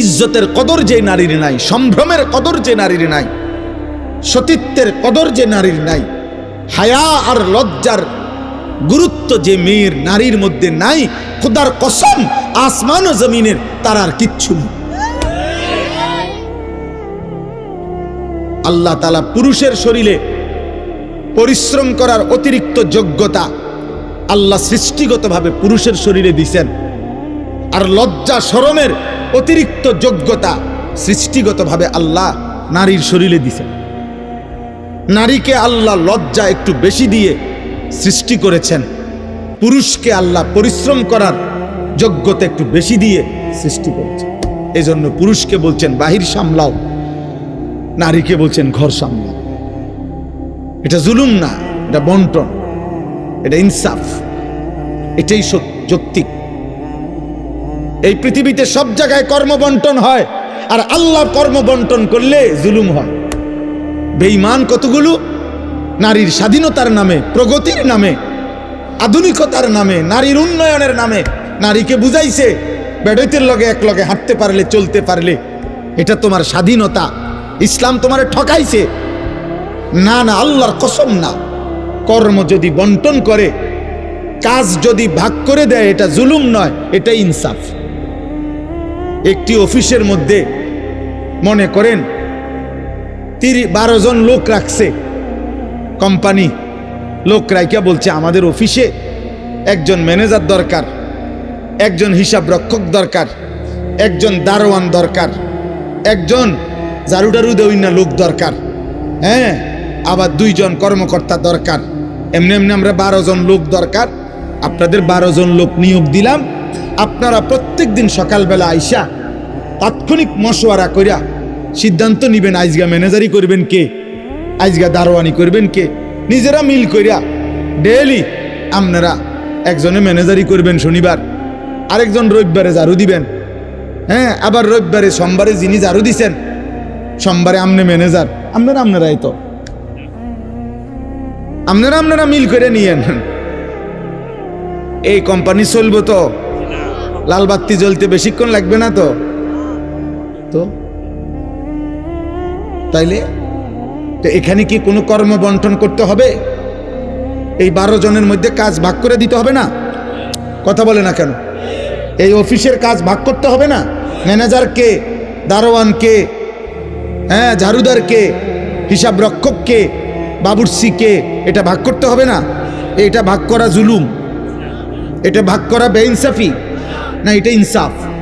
ইজ্জতের কদর যে নারীর নাই, সম্ভ্রমের কদর যে নারীর নাই, সতীত্বের কদর যে নারীর নাই, হায়া আর লজ্জার গুরুত্ব যে মেয়ের নারীর মধ্যে নাই, খুদার কসম আসমান ও জমিনের তার আর কিচ্ছু নেই। আল্লাহ তালা পুরুষের শরীরে পরিশ্রম করার অতিরিক্ত যোগ্যতা আল্লাহ সৃষ্টিগতভাবে পুরুষের শরীরে দিছেন। আর লজ্জা শরমের অতিরিক্ত যোগ্যতা সৃষ্টিগতভাবে আল্লাহ নারীর শরীরে দিছেন। নারীকে আল্লাহ লজ্জা একটু বেশি দিয়ে সৃষ্টি করেছেন। পুরুষকে আল্লাহ পরিশ্রম করার যোগ্যতা একটু বেশি দিয়ে সৃষ্টি করেছেন। এই জন্য পুরুষকে বলছেন, বাহির সামলাও। নারীকে বলছেন, ঘর সামলাও। এটা জুলুম না, এটা বন্টন, এটা ইনসাফ। এটাই যৌক্তিক। এই পৃথিবীতে সব জায়গায় কর্মবন্টন হয় আর আল্লাহ কর্মবন্টন করলে জুলুম হয়। বেঈমান কতগুলো? নারীর স্বাধীনতার নামে, প্রগতির নামে, আধুনিকতার নামে, নারীর উন্নয়নের নামে নারীকে বুঝাইছে, বেডইতের লগে এক লগে হাঁটতে পারলে, চলতে পারলে। এটা তোমার স্বাধীনতা। ইসলাম তোমারে ঠকাইছে। না না, আল্লাহর কসম না। কর্ম যদি বন্টন করে, কাজ যদি ভাগ করে দেয়, এটা জুলুম নয়, এটা ইনসাফ। একটি অফিসের মধ্যে মনে করেন তিরি বারো জন লোক রাখছে। কোম্পানি লোক রাইকা বলছে, আমাদের অফিসে একজন ম্যানেজার দরকার, একজন হিসাব রক্ষক দরকার, একজন দারোয়ান দরকার, একজন ঝাড়ুডারু দেউইনা লোক দরকার হ্যাঁ আবার দুইজন কর্মকর্তা দরকার। এমনি এমনি আমরা বারো জন লোক দরকার, আপনাদের বারো জন লোক নিয়োগ দিলাম আপনারা প্রত্যেক দিন সকালবেলা আইসা তাৎক্ষণিক মশওয়ারা কইরা সিদ্ধান্ত নিবেন আইজগা ম্যানেজারি করবেন কে, আইজগা দারোয়ানি করবেন কে। নিজেরা মিল কইরা ডেলি আপনারা একজনে ম্যানেজারি করবেন শনিবার, আরেকজন রবিবারে ঝাড়ু দিবেন। হ্যাঁ আবার রবিবারে, সোমবারে যিনি ঝাড়ু দিছেন, সোমবারে আমনে ম্যানেজার। আপনারা আপনারাই তো। আপনারা আপনারা মিল করে নিয়েন। এই কোম্পানি চলবো তো। লাল বাতি জ্বলতে বেশিক্ষণ লাগবে না তো? তো? তাইলে, তো এখানে কি কোনো কর্ম বন্টন করতে হবে? এই বারো জনের মধ্যে কাজ ভাগ করে দিতে হবে না? কথা বলে না কেন? এই অফিসের কাজ ভাগ করতে হবে না? ম্যানেজার কে? দারোয়ান কে? হ্যাঁ ঝাড়ুদার কে? হিসাব রক্ষক কে? বাবুর্সি কে? এটা ভাগ করতে হবে না? এটা ভাগ করা জুলুম। এটা ভাগ করা বেইনসাফি। না এটা ইনসাফ।